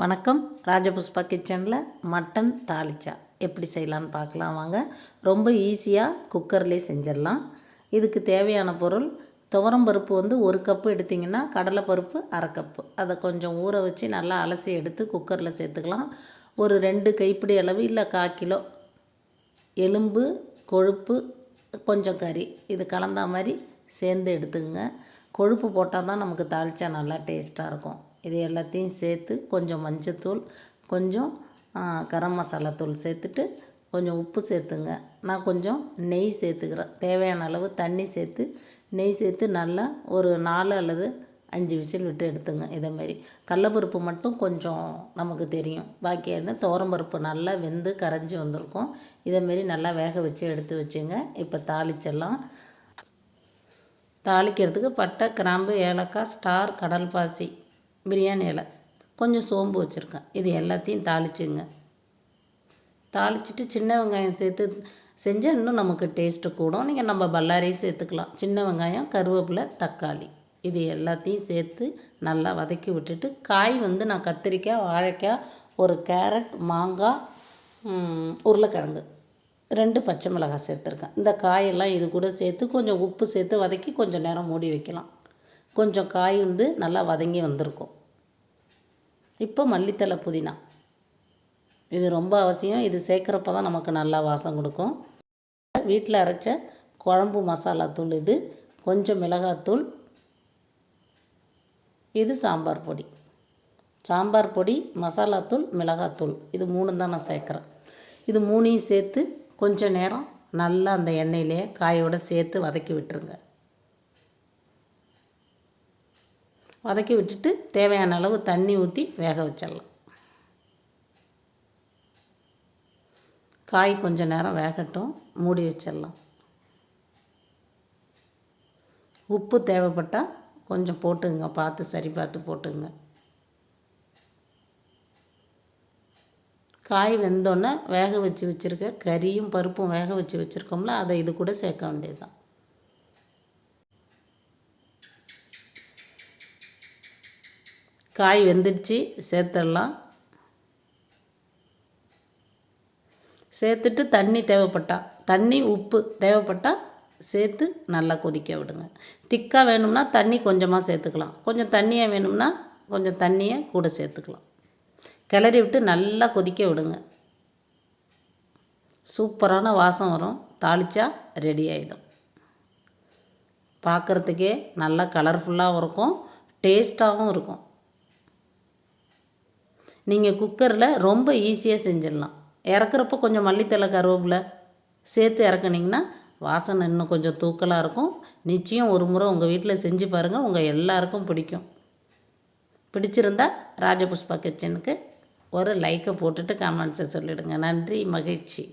வணக்கம். ராஜபுஷ்பா கிச்சனில் மட்டன் தாளிச்சா. எப்படி செய்யலான்னு பார்க்கலாம் வாங்க. ரொம்ப ஈஸியாக குக்கர்லேயே செஞ்சிடலாம். இதுக்கு தேவையான பொருள் துவரம் பருப்பு வந்து ஒரு கப்பு எடுத்திங்கன்னா கடலைப்பருப்பு அரை கப்பு அதை கொஞ்சம் ஊற வச்சு நல்லா அலசி எடுத்து குக்கரில் சேர்த்துக்கலாம். ஒரு ரெண்டு கைப்பிடி அளவு இல்லை கால் கிலோ எலும்பு கொழுப்பு கொஞ்சம் கறி. இது கலந்த மாதிரி சேர்ந்து எடுத்துக்கங்க. கொழுப்பு போட்டால் தான் நமக்கு தாளிச்சா நல்லா டேஸ்ட்டாக இருக்கும். இது எல்லாத்தையும் சேர்த்து கொஞ்சம் மஞ்சத்தூள் கொஞ்சம் கரம் மசாலா தூள் சேர்த்துட்டு கொஞ்சம் உப்பு சேர்த்துங்க. நான் கொஞ்சம் நெய் சேர்த்துக்கிறேன். தேவையான அளவு தண்ணி சேர்த்து நெய் சேர்த்து நல்லா ஒரு நாலு அல்லது அஞ்சு விசில் விட்டு எடுத்துங்க இதேமாரி கடலப்பருப்பு மட்டும் கொஞ்சம் நமக்கு தெரியும். பாக்கி என்ன துவரம்பருப்பு நல்லா வெந்து கரைஞ்சி வந்திருக்கும். இதேமாரி நல்லா வேக வச்சு எடுத்து வச்சுங்க. இப்போ தாளிச்சிடலாம். தாளிக்கிறதுக்கு பட்டை கிராம்பு ஏலக்காய் ஸ்டார் கடல் பாசி பிரியாணி இலை. கொஞ்சம் சோம்பு வச்சுருக்கேன். இது எல்லாத்தையும் தாளிச்சுங்க. தாளிச்சிட்டு சின்ன வெங்காயம் சேர்த்து செஞ்சால் இன்னும் நமக்கு டேஸ்ட்டு கூடும். நீங்கள் நம்ம பல்லாரியும் சேர்த்துக்கலாம். சின்ன வெங்காயம் கருவேப்பிலை தக்காளி. இது எல்லாத்தையும் சேர்த்து நல்லா வதக்கி விட்டுட்டு காய் வந்து நான் கத்திரிக்காய் வாழைக்காய் ஒரு கேரட் மாங்காய் உருளைக்கிழங்கு. ரெண்டு பச்சை மிளகாய் சேர்த்துருக்கேன். இந்த காயெல்லாம் இது கூட சேர்த்து கொஞ்சம் உப்பு சேர்த்து வதக்கி கொஞ்சம் நேரம் மூடி வைக்கலாம். கொஞ்சம் காய் வந்து நல்லா வதங்கி வந்திருக்கும். இப்போ மல்லித்தலை புதினா. இது ரொம்ப அவசியம். இது சேர்க்குறப்ப தான் நமக்கு நல்லா வாசம் கொடுக்கும். வீட்டில் அரைச்ச குழம்பு மசாலா தூள் இது கொஞ்சம் மிளகாத்தூள் இது சாம்பார் பொடி. சாம்பார் பொடி மசாலாத்தூள் மிளகாத்தூள் இது மூணு தான் நான் சேர்க்குறேன். இது மூணையும் சேர்த்து கொஞ்சம் நேரம் நல்லா அந்த எண்ணெயிலே காயோடு சேர்த்து வதக்கி விட்டுருங்க. வதக்கி விட்டுட்டு தேவையான அளவு தண்ணி ஊற்றி வேக வச்சிடலாம். காய் கொஞ்சம் நேரம் வேகட்டும் மூடி வச்சிடலாம். உப்பு தேவைப்பட்டால் கொஞ்சம் போட்டுங்க பார்த்து சரி பார்த்து போட்டுங்க காய் வெந்தோடனே வேக வச்சு வச்சுருக்க கறியும் பருப்பும் வேக வச்சு வச்சுருக்கோம்ல அதை இது கூட சேர்க்க வேண்டியது தான் காய் வெந்துடுச்சு சேர்த்துடலாம். சேர்த்துட்டு தண்ணி தேவைப்பட்டா தண்ணி உப்பு தேவைப்பட்டால் சேர்த்து நல்லா கொதிக்க விடுங்க. திக்காக வேணும்னா தண்ணி கொஞ்சமாக சேர்த்துக்கலாம். கொஞ்சம் தண்ணியாக வேணும்னா கொஞ்சம் தண்ணியை கூட சேர்த்துக்கலாம். கிளறி விட்டு நல்லா கொதிக்க விடுங்க. சூப்பரான வாசம் வரும். தாளிச்சா ரெடி ஆகிடும் பார்க்குறதுக்கே நல்லா கலர்ஃபுல்லாகவும் இருக்கும். டேஸ்ட்டாகவும் இருக்கும். நீங்கள் குக்கரில் ரொம்ப ஈஸியாக செஞ்சிடலாம். இறக்குறப்ப கொஞ்சம் மல்லித்தலை கருவேப்பிலை சேர்த்து இறக்குனீங்கன்னா வாசனை இன்னும் கொஞ்சம் தூக்கலாக இருக்கும். நிச்சயம் ஒரு முறை உங்கள் வீட்டில் செஞ்சு பாருங்கள் உங்கள் எல்லாருக்கும் பிடிக்கும். பிடிச்சிருந்தா ராஜபுஷ்பா கிச்சனுக்கு ஒரு லைக்கை போட்டுட்டு கமெண்ட்ஸை சொல்லிவிடுங்க நன்றி மகிழ்ச்சி.